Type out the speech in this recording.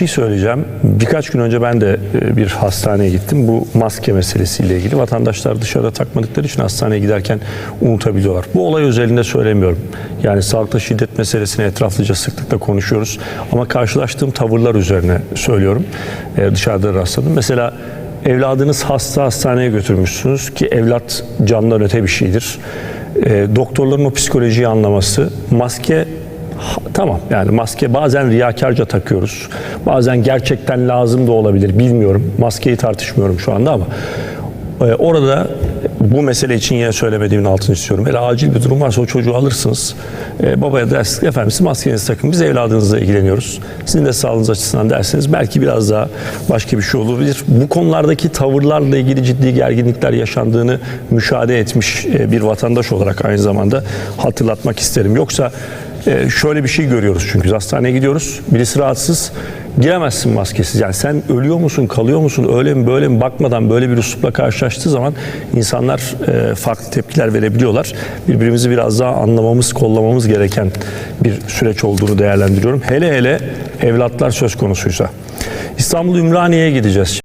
şey söyleyeceğim. Birkaç gün önce ben de e, bir hastaneye gittim. Bu maske meselesiyle ilgili. Vatandaşlar dışarıda takmadıkları için hastaneye giderken unutabiliyorlar. Bu olay özelinde söylemiyorum. Yani sağlıkta şiddet meselesini etraflıca sıklıkla konuşuyoruz. Ama karşılaştığım tavırlar üzerine söylüyorum. E, dışarıda rastladım. Mesela evladınız hasta hastaneye götürmüşsünüz ki evlat candan öte bir şeydir. E, doktorların o psikolojiyi anlaması, maske Tamam yani maske bazen riyakarca takıyoruz. Bazen gerçekten lazım da olabilir bilmiyorum. Maskeyi tartışmıyorum şu anda ama e, orada bu mesele için yine söylemediğimin altını istiyorum. Eğer acil bir durum varsa o çocuğu alırsınız. E, babaya dersiniz efendim siz maskenizi takın biz evladınızla ilgileniyoruz. Sizin de sağlığınız açısından dersiniz. Belki biraz daha başka bir şey olabilir. Bu konulardaki tavırlarla ilgili ciddi gerginlikler yaşandığını müşahede etmiş e, bir vatandaş olarak aynı zamanda hatırlatmak isterim. Yoksa ee, şöyle bir şey görüyoruz çünkü biz hastaneye gidiyoruz. Birisi rahatsız. Giremezsin maskesiz. Yani sen ölüyor musun, kalıyor musun, öyle mi böyle mi bakmadan böyle bir üslupla karşılaştığı zaman insanlar e, farklı tepkiler verebiliyorlar. Birbirimizi biraz daha anlamamız, kollamamız gereken bir süreç olduğunu değerlendiriyorum. Hele hele evlatlar söz konusuysa. İstanbul Ümraniye'ye gideceğiz.